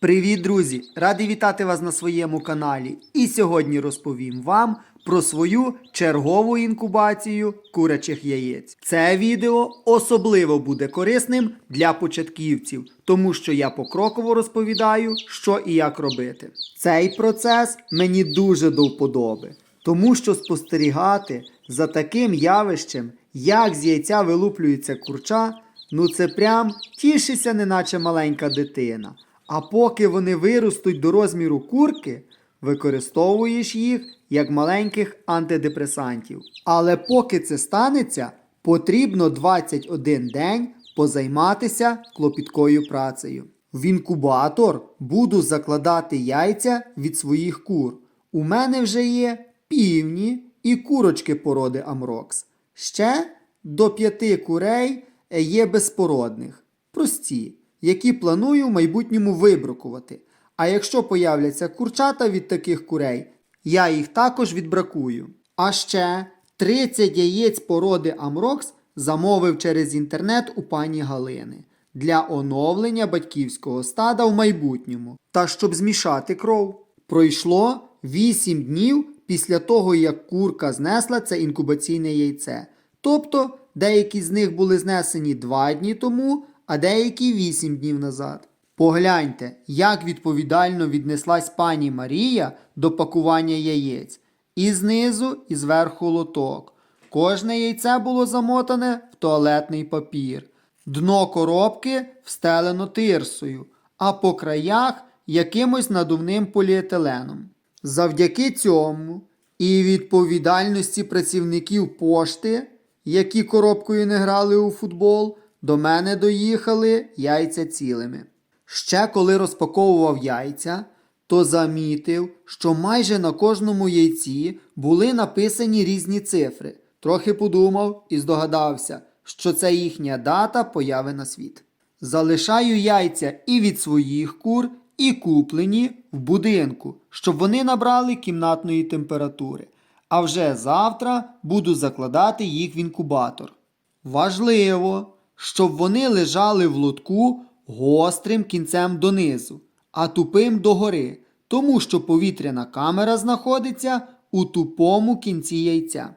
Привіт, друзі! Радий вітати вас на своєму каналі. І сьогодні розповім вам про свою чергову інкубацію курячих яєць. Це відео особливо буде корисним для початківців, тому що я покроково розповідаю, що і як робити. Цей процес мені дуже до вподоби, тому що спостерігати за таким явищем, як з яйця вилуплюється курча, ну це прям тішися, неначе маленька дитина. А поки вони виростуть до розміру курки, використовуєш їх як маленьких антидепресантів. Але поки це станеться, потрібно 21 день позайматися клопіткою працею. В інкубатор буду закладати яйця від своїх кур. У мене вже є півні і курочки породи Амрокс. Ще до п'яти курей є безпородних, прості, які планую в майбутньому вибракувати. А якщо появляться курчата від таких курей, я їх також відбракую. А ще 30 яєць породи Амрокс замовив через інтернет у пані Галини для оновлення батьківського стада в майбутньому. Та щоб змішати кров. Пройшло 8 днів після того, як курка знесла це інкубаційне яйце. Тобто деякі з них були знесені 2 дні тому, а деякі 8 днів назад. Погляньте, як відповідально віднеслась пані Марія до пакування яєць. І знизу, і зверху лоток. Кожне яйце було замотане в туалетний папір. Дно коробки встелено тирсою, а по краях якимось надувним поліетиленом. Завдяки цьому і відповідальності працівників пошти, які коробкою не грали у футбол, до мене доїхали яйця цілими. Ще коли розпаковував яйця, то замітив, що майже на кожному яйці були написані різні цифри. Трохи подумав і здогадався, що це їхня дата появи на світ. Залишаю яйця і від своїх кур, і куплені в будинку, щоб вони набрали кімнатної температури. А вже завтра буду закладати їх в інкубатор. Важливо, щоб вони лежали в лотку гострим кінцем донизу, а тупим догори, тому що повітряна камера знаходиться у тупому кінці яйця.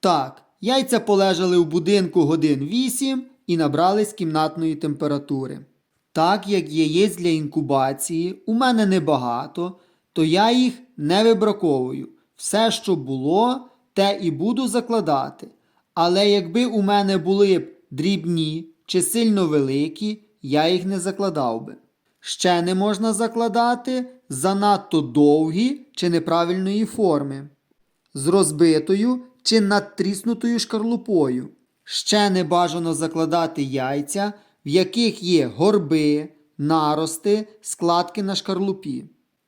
Так, яйця полежали в будинку годин 8 і набрались кімнатної температури. Так як яєць для інкубації у мене небагато, то я їх не вибраковую. Все, що було, те і буду закладати. Але якби у мене були б дрібні чи сильно великі, я їх не закладав би. Ще не можна закладати занадто довгі чи неправильної форми, з розбитою чи надтріснутою шкарлупою. Ще не бажано закладати яйця, в яких є горби, нарости, складки на шкарлупі.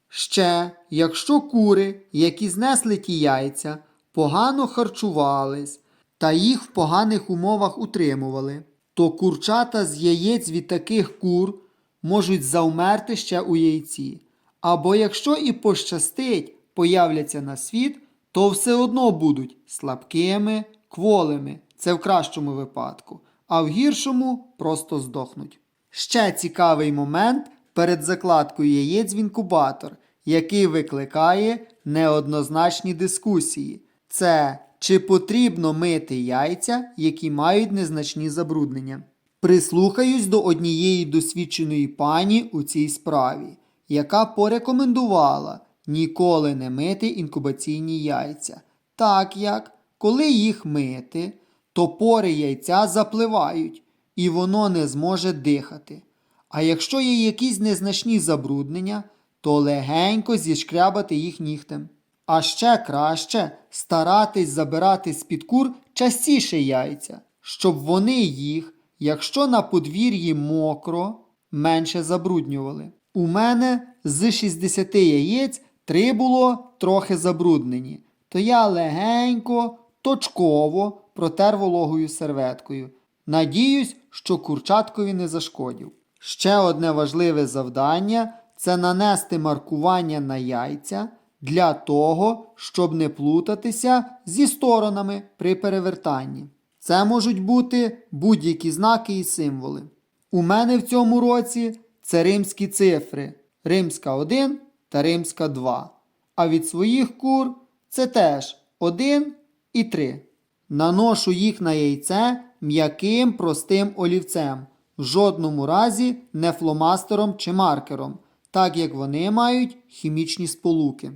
Ще, якщо кури, які знесли ті яйця, погано харчувались та їх в поганих умовах утримували, то курчата з яєць від таких кур можуть завмерти ще у яйці. Або якщо і пощастить, появляться на світ, то все одно будуть слабкими, кволими, це в кращому випадку, а в гіршому просто здохнуть. Ще цікавий момент перед закладкою яєць в інкубатор, який викликає неоднозначні дискусії. Це чи потрібно мити яйця, які мають незначні забруднення. Прислухаюсь до однієї досвідченої пані у цій справі, яка порекомендувала ніколи не мити інкубаційні яйця, так як, коли їх мити, то пори яйця запливають і воно не зможе дихати. А якщо є якісь незначні забруднення, то легенько зішкрябати їх нігтем. А ще краще старатись забирати з-під кур частіше яйця, щоб вони їх, якщо на подвір'ї мокро, менше забруднювали. У мене з 60 яєць три було трохи забруднені, то я легенько, точково протер вологою серветкою. Надіюсь, що курчаткові не зашкодів. Ще одне важливе завдання це нанести маркування на яйця для того, щоб не плутатися зі сторонами при перевертанні. Це можуть бути будь-які знаки і символи. У мене в цьому році це римські цифри римська 1 та римська 2. А від своїх кур це теж 1 і 3. Наношу їх на яйце м'яким простим олівцем, в жодному разі не фломастером чи маркером, так як вони мають хімічні сполуки.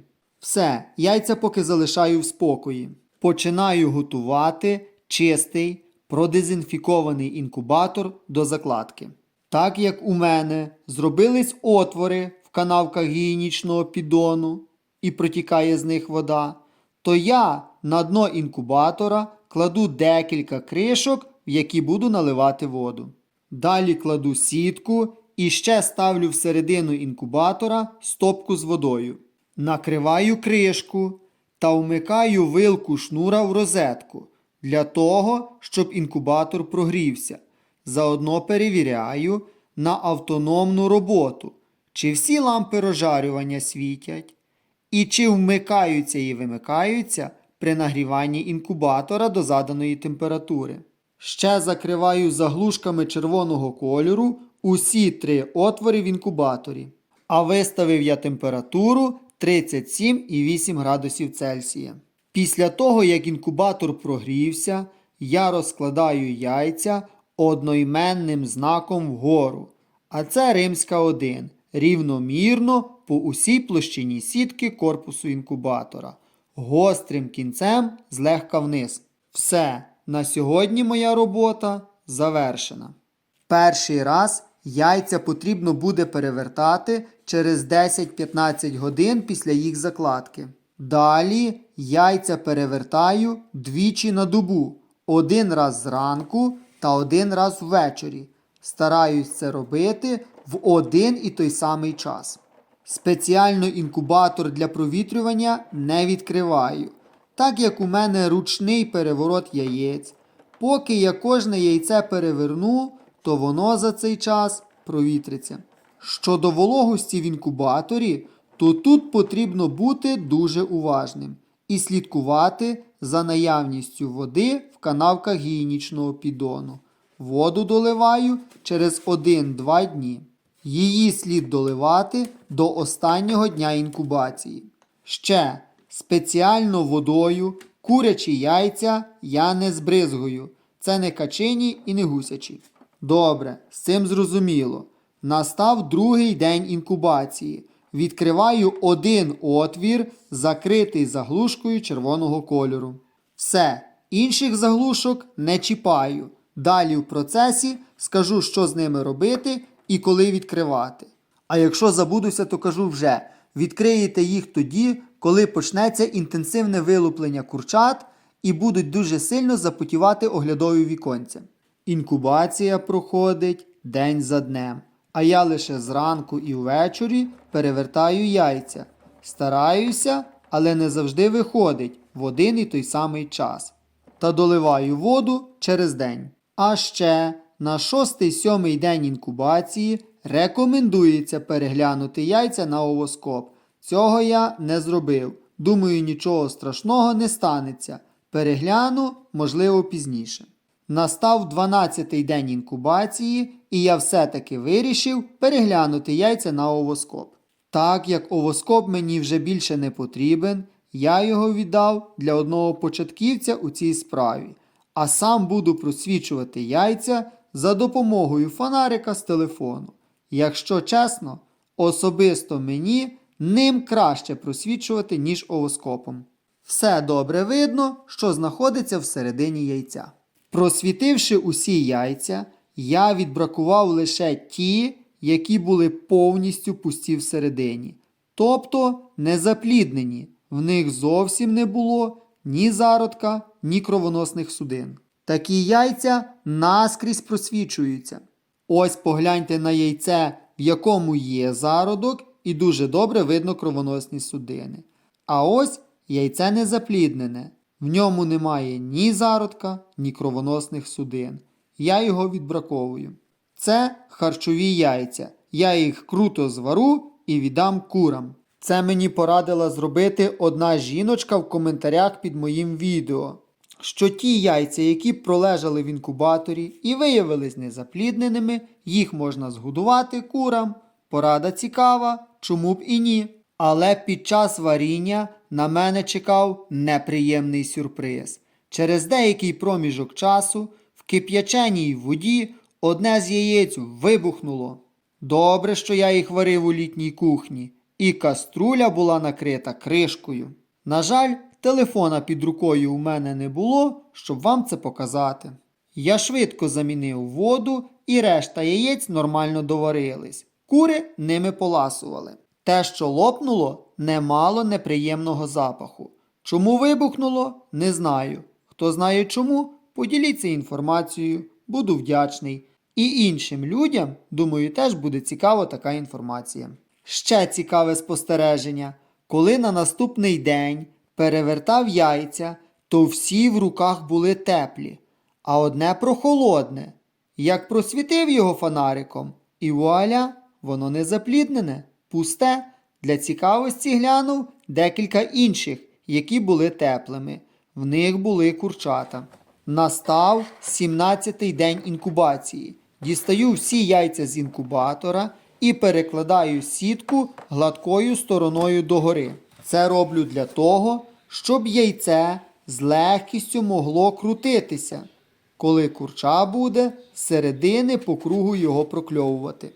Все, яйця поки залишаю в спокої. Починаю готувати чистий, продезінфікований інкубатор до закладки. Так як у мене зробились отвори в канавках гігієнічного піддону і протікає з них вода, то я на дно інкубатора кладу декілька кришок, в які буду наливати воду. Далі кладу сітку і ще ставлю всередину інкубатора стопку з водою. Накриваю кришку та вмикаю вилку шнура в розетку для того, щоб інкубатор прогрівся. Заодно перевіряю на автономну роботу, чи всі лампи розжарювання світять, і чи вмикаються і вимикаються при нагріванні інкубатора до заданої температури. Ще закриваю заглушками червоного кольору усі три отвори в інкубаторі. А виставив я температуру 37,8 градусів Цельсія. Після того, як інкубатор прогрівся, я розкладаю яйця одноіменним знаком вгору. А це римська 1 рівномірно по усій площині сітки корпусу інкубатора, гострим кінцем злегка вниз. Все, на сьогодні моя робота завершена. Перший раз яйця потрібно буде перевертати через 10-15 годин після їх закладки. Далі яйця перевертаю двічі на добу, один раз зранку та один раз ввечері. Стараюсь це робити в один і той самий час. Спеціально інкубатор для провітрювання не відкриваю, так як у мене ручний переворот яєць. Поки я кожне яйце переверну, то воно за цей час провітриться. Щодо вологості в інкубаторі, то тут потрібно бути дуже уважним і слідкувати за наявністю води в канавках гігієнічного піддону. Воду доливаю через 1-2 дні. Її слід доливати до останнього дня інкубації. Ще спеціально водою курячі яйця я не збризгую. Це не качині і не гусячі. Добре, з цим зрозуміло. Настав другий день інкубації. Відкриваю один отвір, закритий заглушкою червоного кольору. Все, інших заглушок не чіпаю. Далі в процесі скажу, що з ними робити і коли відкривати. А якщо забудуся, то кажу вже: відкриєте їх тоді, коли почнеться інтенсивне вилуплення курчат і будуть дуже сильно запотівати оглядові віконця. Інкубація проходить день за днем, а я лише зранку і ввечері перевертаю яйця. Стараюся, але не завжди виходить в один і той самий час. Та доливаю воду через день. А ще на 6-7 день інкубації рекомендується переглянути яйця на овоскоп. Цього я не зробив. Думаю, нічого страшного не станеться. Перегляну, можливо, пізніше. Настав 12-й день інкубації, і я все-таки вирішив переглянути яйця на овоскоп. Так як овоскоп мені вже більше не потрібен, я його віддав для одного початківця у цій справі, а сам буду просвічувати яйця за допомогою фонарика з телефону. Якщо чесно, особисто мені ним краще просвічувати, ніж овоскопом. Все добре видно, що знаходиться всередині яйця. Просвітивши усі яйця, я відбракував лише ті, які були повністю пусті всередині, тобто незапліднені. В них зовсім не було ні зародка, ні кровоносних судин. Такі яйця наскрізь просвічуються. Ось погляньте на яйце, в якому є зародок, і дуже добре видно кровоносні судини. А ось яйце незапліднене. В ньому немає ні зародка, ні кровоносних судин. Я його відбраковую. Це харчові яйця. Я їх круто звару і віддам курам. Це мені порадила зробити одна жіночка в коментарях під моїм відео. Що ті яйця, які пролежали в інкубаторі і виявились незаплідненими, їх можна згодувати курам Порада цікава, чому б і ні. Але під час варіння на мене чекав неприємний сюрприз. Через деякий проміжок часу в кип'яченій воді одне з яєць вибухнуло. Добре, що я їх варив у літній кухні, і каструля була накрита кришкою. На жаль, телефона під рукою у мене не було, щоб вам це показати. Я швидко замінив воду, і решта яєць нормально доварились. Кури ними поласували. Те, що лопнуло, не мало неприємного запаху. Чому вибухнуло, не знаю. Хто знає чому, поділіться інформацією, буду вдячний. І іншим людям, думаю, теж буде цікава така інформація. Ще цікаве спостереження. Коли на наступний день перевертав яйця, то всі в руках були теплі, а одне прохолодне. Як просвітив його фонариком, і вуаля, воно не запліднене, пусте. Для цікавості глянув декілька інших, які були теплими. В них були курчата. Настав 17-й день інкубації. Дістаю всі яйця з інкубатора і перекладаю сітку гладкою стороною догори. Це роблю для того, щоб яйце з легкістю могло крутитися, коли курча буде з середини по кругу його прокльовувати.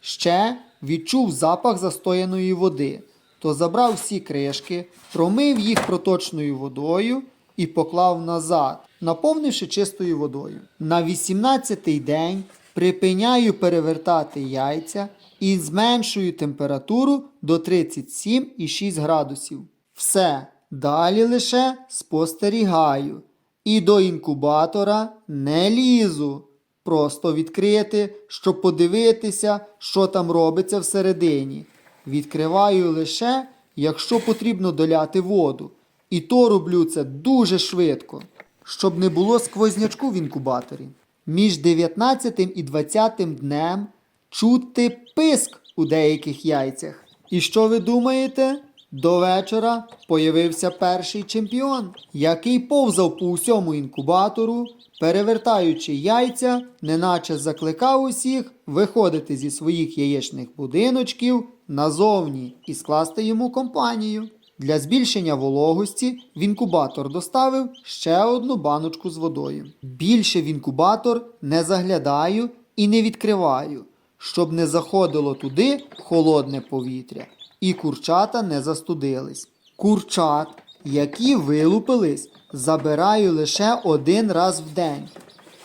Ще відчув запах застояної води, то забрав всі кришки, промив їх проточною водою і поклав назад, наповнивши чистою водою. На 18-й день припиняю перевертати яйця і зменшую температуру до 37,6 градусів. Все, далі лише спостерігаю. І до інкубатора не лізу. Просто відкрити, щоб подивитися, що там робиться всередині. Відкриваю лише, якщо потрібно доляти воду. І то роблю це дуже швидко, щоб не було сквознячку в інкубаторі. Між 19 і 20 днем чути писк у деяких яйцях. І що ви думаєте? До вечора появився перший чемпіон, який повзав по усьому інкубатору, перевертаючи яйця, неначе закликав усіх виходити зі своїх яєчних будиночків назовні і скласти йому компанію. Для збільшення вологості в інкубатор доставив ще одну баночку з водою. Більше в інкубатор не заглядаю і не відкриваю, щоб не заходило туди холодне повітря і курчата не застудились. Курчат, які вилупились, забираю лише один раз в день.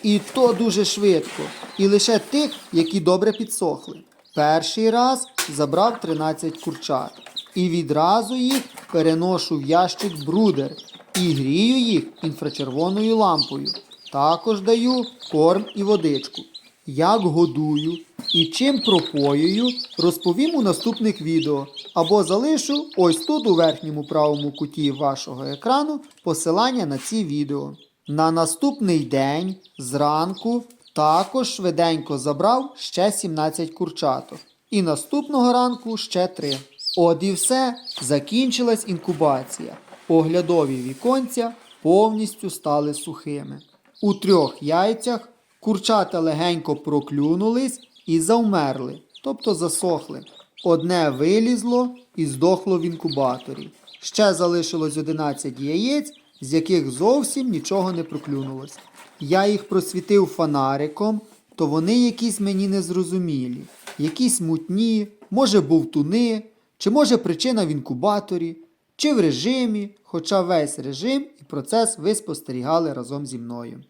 І то дуже швидко, і лише тих, які добре підсохли. Перший раз забрав 13 курчат і відразу їх переношу в ящик брудер і грію їх інфрачервоною лампою. Також даю корм і водичку. Як годую і чим пропоюю, розповім у наступних відео або залишу ось тут у верхньому правому куті вашого екрану посилання на ці відео. На наступний день зранку також швиденько забрав ще 17 курчаток. І наступного ранку ще 3. От і все, закінчилась інкубація. Оглядові віконця повністю стали сухими. У трьох яйцях курчата легенько проклюнулись і завмерли, тобто засохли. Одне вилізло і здохло в інкубаторі. Ще залишилось 11 яєць, з яких зовсім нічого не проклюнулось. Я їх просвітив фонариком, то вони якісь мені незрозумілі, якісь мутні, може бовтуни, чи може причина в інкубаторі, чи в режимі, хоча весь режим і процес ви спостерігали разом зі мною.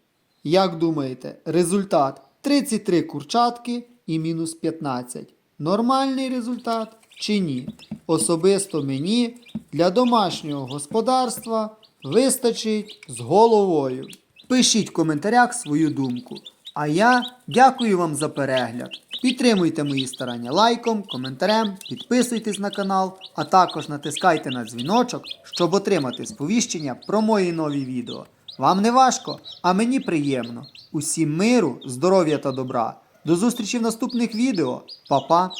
Як думаєте, результат 33 курчатки і мінус 15. Нормальний результат чи ні? Особисто мені для домашнього господарства вистачить з головою. Пишіть в коментарях свою думку. А я дякую вам за перегляд. Підтримуйте мої старання лайком, коментарем, підписуйтесь на канал, а також натискайте на дзвіночок, щоб отримати сповіщення про мої нові відео. Вам не важко, а мені приємно. Усім миру, здоров'я та добра. До зустрічі в наступних відео. Па-па!